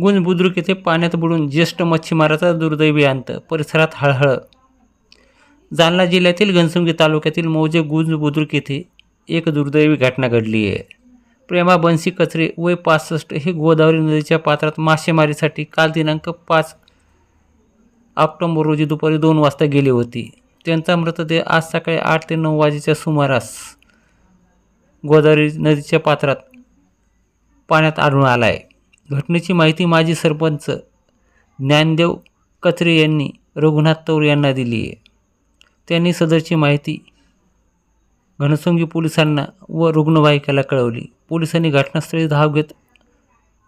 गुंज बुद्रुक येथे पाण्यात बुडून ज्येष्ठ मच्छीमाराचा दुर्दैवी अंत परिसरात हळहळ. जालना जिल्ह्यातील घनसंगी तालुक्यातील मौजे गुंज बुद्रुक येथे एक दुर्दैवी घटना घडली आहे. प्रेमा बन्सी कचरे वय पासष्ट हे गोदावरी नदीच्या पात्रात मासेमारीसाठी काल दिनांक पाच ऑक्टोंबर रोजी दुपारी दोन वाजता गेली होती. त्यांचा मृतदेह आज सकाळी आठ ते नऊ वाजेच्या सुमारास गोदावरी नदीच्या पात्रात पाण्यात आढळून आला आहे घटनेची माहिती माजी सरपंच ज्ञानदेव कचरे यांनी रघुनाथ तौर यांना दिली आहे. त्यांनी सदरची माहिती घनसंगी पोलिसांना व रुग्णवाहिकेला कळवली. पोलिसांनी घटनास्थळी धाव घेत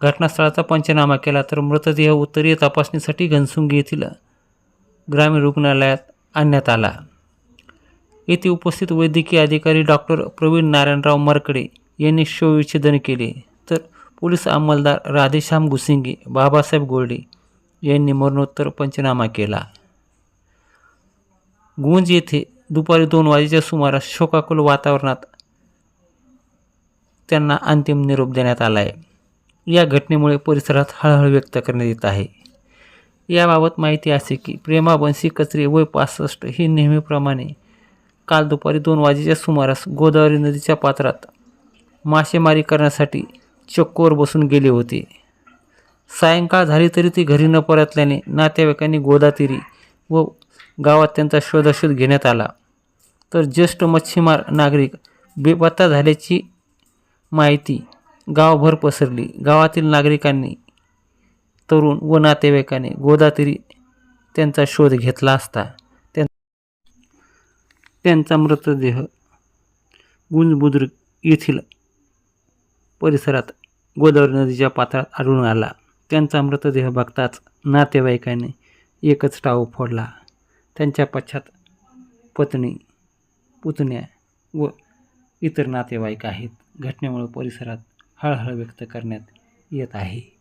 घटनास्थळाचा पंचनामा केला तर मृतदेह उत्तरीय तपासणीसाठी घनसुंगी येथील ग्रामीण रुग्णालयात आणण्यात आला. येथे उपस्थित वैद्यकीय अधिकारी डॉक्टर प्रवीण नारायणराव मरकडे यांनी शवविच्छेदन केले. पोलीस अंमलदार राधेश्याम गुसिंगी बाबासाहेब गोल्डे यांनी मरणोत्तर पंचनामा केला. गुंज येथे दुपारी दोन वाजेच्या सुमारास शोकाकुल वातावरणात त्यांना अंतिम निरोप देण्यात आला आहे या घटनेमुळे परिसरात हळहळ व्यक्त करण्यात येत आहे. याबाबत माहिती असे की प्रेमा बन्सी कचरे वय पासष्ट ही नेहमीप्रमाणे काल दुपारी दोन वाजेच्या सुमारास गोदावरी नदीच्या पात्रात मासेमारी करण्यासाठी चक्कोवर बसून गेले होते. सायंकाळ झाली तरी ती घरी न परतल्याने नातेवाईकांनी गोदातिरी व गावात त्यांचा शोधाशोध घेण्यात आला. तर ज्येष्ठ मच्छीमार नागरिक बेपत्ता झाल्याची माहिती गावभर पसरली. गावातील नागरिकांनी तरुण व नातेवाईकांनी गोदातिरी त्यांचा शोध घेतला असता. त्यां त्यांचा मृतदेह गुंजबुद्रुक येथील परिसरात गोदावरी नदीच्या पात्रात आढळून आला. त्यांचा मृतदेह बघताच नातेवाईकाने एकच टाव फोडला. त्यांच्या पश्चात पत्नी पुतण्या व इतर नातेवाईक आहेत. घटनेमुळे परिसरात हळहळ व्यक्त करण्यात येत आहे.